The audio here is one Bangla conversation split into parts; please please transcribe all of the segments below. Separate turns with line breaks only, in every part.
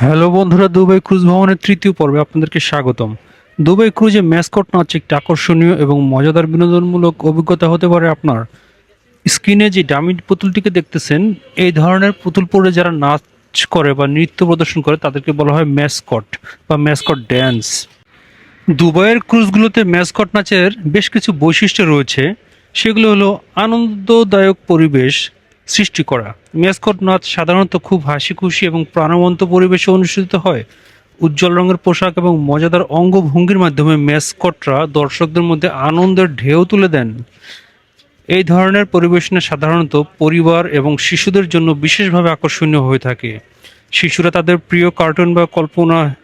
হ্যালো বন্ধুরা, দুবাই ক্রুজ ভ্রমণের তৃতীয় পর্বে আপনাদেরকে স্বাগতম। দুবাই ক্রুজে ম্যাসকট নাচ একটি আকর্ষণীয় এবং মজাদার বিনোদনমূলক অভিজ্ঞতা হতে পারে আপনার। স্ক্রিনে যে ডামি পুতুলটিকে দেখতেছেন, এই ধরনের পুতুল পরে যারা নাচ করে বা নৃত্য প্রদর্শন করে, তাদেরকে বলা হয় ম্যাসকট বা ম্যাসকট ড্যান্স। দুবাইয়ের ক্রুজগুলোতে ম্যাসকট নাচের বেশ কিছু বৈশিষ্ট্য রয়েছে। সেগুলো হলো আনন্দদায়ক পরিবেশ সৃষ্টি করা। ম্যাসকট নাচ সাধারণত খুব হাসি খুশি এবং প্রাণবন্ত পরিবেশে অনুষ্ঠিত হয়। উজ্জ্বল রঙের পোশাক এবং মজাদার অঙ্গভঙ্গির মাধ্যমে ম্যাসকটরা দর্শকদের মধ্যে আনন্দের ঢেউ তুলে দেন। এই ধরনের পরিবেশনা সাধারণত পরিবার এবং শিশুদের জন্য বিশেষভাবে আকর্ষণীয় হয়ে থাকে। শিশুরা তাদের প্রিয় কার্টুন বা কল্পনা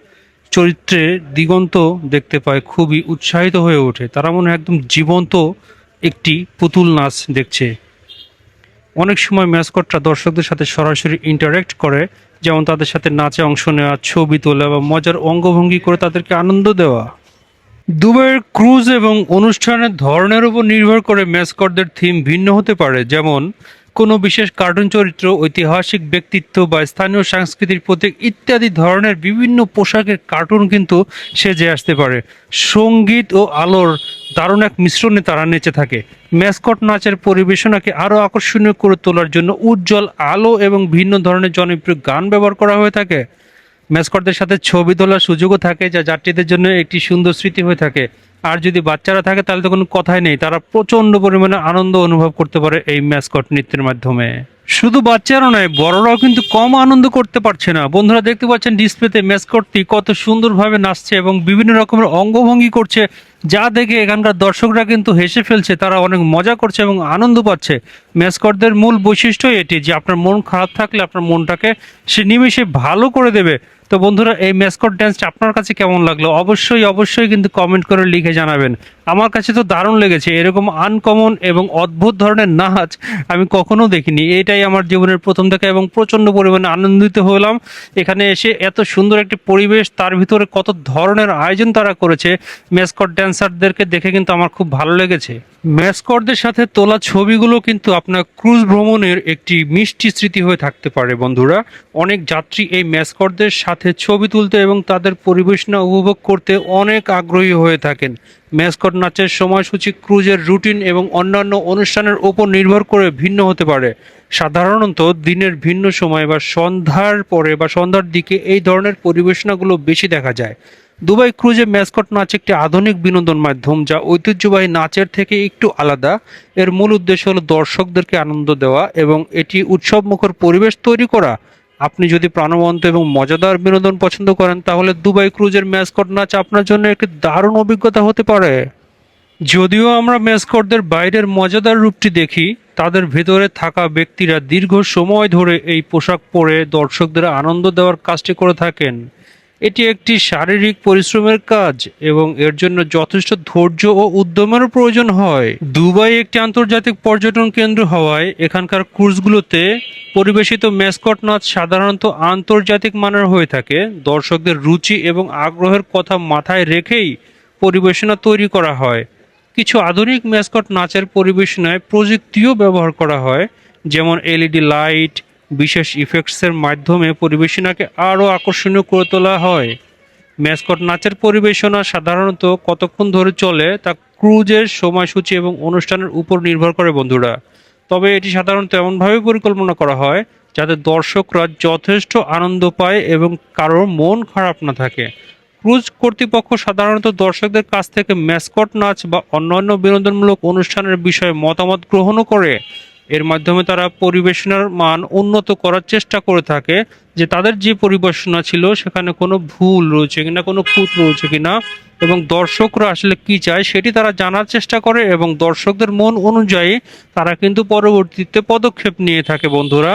চরিত্রে দিগন্ত দেখতে পায়, খুবই উৎসাহিত হয়ে ওঠে। তারা মনে একদম জীবন্ত একটি পুতুল নাচ দেখছে। অনেক সময় ম্যাসকটরা দর্শকদের সাথে সরাসরি ইন্টারেক্ট করে, যেমন তাদের সাথে নাচে অংশ নেওয়া, ছবি তোলা বা মজার অঙ্গভঙ্গি করে তাদেরকে আনন্দ দেওয়া। দুবাইয়ের ক্রুজ এবং অনুষ্ঠানের ধরনের উপর নির্ভর করে ম্যাসকটদের থিম ভিন্ন হতে পারে, যেমন কোনো বিশেষ কার্টুন, চরিত্র, ঐতিহাসিক ব্যক্তিত্ব বা স্থানীয় সাংস্কৃতিক প্রতীক ইত্যাদি ধরনের বিভিন্ন পোশাকের কার্টুন কিন্তু সেজে আসতে পারে। সংগীত ও আলোর দারুণ এক মিশ্রণে তারা নেচে থাকে। ম্যাসকট নাচের পরিবেশনাকে আরও আকর্ষণীয় করে তোলার জন্য উজ্জ্বল আলো এবং ভিন্ন ধরনের জনপ্রিয় গান ব্যবহার করা হয়ে থাকে। ম্যাসকটদের সাথে ছবি তোলার সুযোগও থাকে, যা যাত্রীদের জন্য একটি সুন্দর স্মৃতি হয়ে থাকে। আর যদি বাচ্চারা থাকে, তাহলে তো কোনো কথাই নেই। তারা প্রচণ্ড পরিমাণে আনন্দ অনুভব করতে পারে এই ম্যাসকট নৃত্যের মাধ্যমে। শুধু বাচ্চারা নয়, বড়রাও কিন্তু কম আনন্দ করতে পারছে না। বন্ধুরা, দেখতে পাচ্ছেন ডিসপ্লেতে ম্যাসকটটি কত সুন্দরভাবে নাচছে এবং বিভিন্ন রকমের অঙ্গভঙ্গি করছে। যা দেখে এখানকার দর্শকরা কিন্তু হেসে ফেলছে, তারা অনেক মজা করছে এবং আনন্দ পাচ্ছে। ম্যাসকটদের মূল বৈশিষ্ট্য এটি যে আপনার মন খারাপ থাকলে আপনার মনটাকে সে নিমেষে ভালো করে দেবে। তো বন্ধুরা, এই ম্যাসকট ড্যান্সটা আপনার কাছে কেমন লাগল? অবশ্যই অবশ্যই কিন্তু কমেন্ট করে লিখে জানাবেন। আমার কাছে তো দারুণ লেগেছে, এরকম আনকমন এবং অদ্ভুত ধরনের নাচ আমি কখনো দেখিনি। এটাই আমার জীবনের প্রথম দেখা এবং প্রচণ্ড পরিমাণে আনন্দিত হলাম। এখানে এসে এত সুন্দর একটি পরিবেশ, তার ভিতরে কত ধরনের আয়োজন তারা করেছে। ম্যাসকট ড্যান্সারদেরকে দেখে কিন্তু আমার খুব ভালো লেগেছে। ম্যাসকটদের সাথে তোলা ছবিগুলো কিন্তু আপনার ক্রুজ ভ্রমণের একটি মিষ্টি স্মৃতি হয়ে থাকতে পারে বন্ধুরা। অনেক যাত্রী এই ম্যাসকটদের সাথে ছবি তুলতে এবং তাদের পরিবেশনা উপভোগ করতে অনেক আগ্রহী হয়ে থাকেন। ম্যাসকট নাচের সময়সূচি, ক্রুজের রুটিন এবং অন্যান্য অনুষ্ঠানের উপর নির্ভর করে ভিন্ন হতে পারে। সাধারণত দিনের ভিন্ন সময় বা সন্ধ্যার পরে বা সন্ধ্যার দিকে এই ধরনের পরিবেশনাগুলো বেশি দেখা যায়। দুবাই ক্রুজে ম্যাসকট নাচ একটি আধুনিক বিনোদন মাধ্যম যা ঐতিহ্যবাহী নাচের থেকে একটু আলাদা। এর মূল উদ্দেশ্য হল দর্শকদেরকে আনন্দ দেওয়া এবং এটি উৎসবমুখর পরিবেশ তৈরি করা। আপনি যদি প্রাণবন্ত এবং মজাদার বিনোদন পছন্দ করেন, তাহলে দুবাই ক্রুজের ম্যাসকট নাচ আপনার জন্য একটি দারুণ অভিজ্ঞতা হতে পারে। যদিও আমরা ম্যাসকটদের বাইরের মজাদার রূপটি দেখি, তাদের ভেতরে থাকা ব্যক্তিরা দীর্ঘ সময় ধরে এই পোশাক পরে দর্শকদের আনন্দ দেওয়ার কাজটি করে থাকেন। এটি একটি শারীরিক পরিশ্রমের কাজ এবং এর জন্য যথেষ্ট ধৈর্য ও উদ্যমেরও প্রয়োজন হয়। দুবাই একটি আন্তর্জাতিক পর্যটন কেন্দ্র হওয়ায় এখানকার ক্রুজগুলোতে পরিবেশিত ম্যাসকট নাচ সাধারণত আন্তর্জাতিক মানের হয়ে থাকে। দর্শকদের রুচি এবং আগ্রহের কথা মাথায় রেখেই পরিবেশনা তৈরি করা হয়। কিছু আধুনিক ম্যাসকট নাচের পরিবেশনায় প্রযুক্তিও ব্যবহার করা হয়, যেমন এলইডি লাইট বিশেষ ইফেক্টসের মাধ্যমে পরিবেশনাকে আরও আকর্ষণীয় করে তোলা হয়। ম্যাসকট নাচের পরিবেশনা সাধারণত কতক্ষণ ধরে চলে তা ক্রুজের সময়সূচি এবং অনুষ্ঠানের উপর নির্ভর করে বন্ধুরা। তবে এটি সাধারণত এমনভাবে পরিকল্পনা করা হয় যাতে দর্শকরা যথেষ্ট আনন্দ পায় এবং কারোর মন খারাপ না থাকে। ক্রুজ কর্তৃপক্ষ সাধারণত দর্শকদের কাছ থেকে ম্যাসকট নাচ বা অন্যান্য বিনোদনমূলক অনুষ্ঠানের বিষয়ে মতামত গ্রহণও করে। এর মাধ্যমে তারা পরিবেশনার মান উন্নত করার চেষ্টা করে থাকে, যে তাদের যে পরিবেশনা ছিল, সেখানে কোনো ভুল রয়েছে কিনা, কোনো খুঁত রয়েছে কিনা, এবং দর্শকরা আসলে কি চায় সেটি তারা জানার চেষ্টা করে, এবং দর্শকদের মন অনুযায়ী তারা কিন্তু পরবর্তীতে পদক্ষেপ নিয়ে থাকে বন্ধুরা।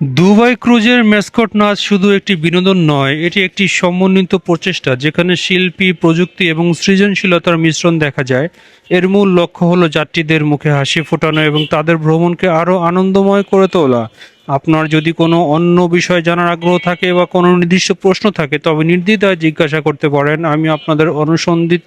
দুবাই ক্রুজের ম্যাসকট নাচ শুধু একটি বিনোদন নয়, এটি একটি সমন্বিত প্রচেষ্টা যেখানে শিল্পী, প্রযুক্তি এবং সৃজনশীলতার মিশ্রণ দেখা যায়। এর মূল লক্ষ্য হলো যাত্রীদের মুখে হাসি ফোটানো এবং তাদের ভ্রমণকে আরও আনন্দময় করে তোলা। আপনার যদি কোনো অন্য বিষয় জানার আগ্রহ থাকে বা কোনো নির্দিষ্ট প্রশ্ন থাকে, তবে নির্দ্বিধায় জিজ্ঞাসা করতে পারেন। আমি আপনাদের অনুসন্ধিত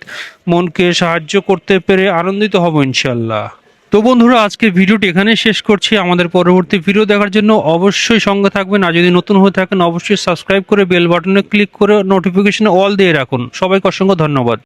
মনকে সাহায্য করতে পেরে আনন্দিত হব ইনশাল্লাহ তো বন্ধুরা আজকে ভিডিওটি এখানে শেষ করছি। আমাদের পরবর্তী ভিডিও দেখার জন্য অবশ্যই সঙ্গে থাকবেন। আর যদি নতুন হয়ে থাকেন, অবশ্যই সাবস্ক্রাইব করে বেল বাটনে ক্লিক করে নোটিফিকেশন অল দিয়ে রাখুন। সবাইকে অসংখ্য ধন্যবাদ।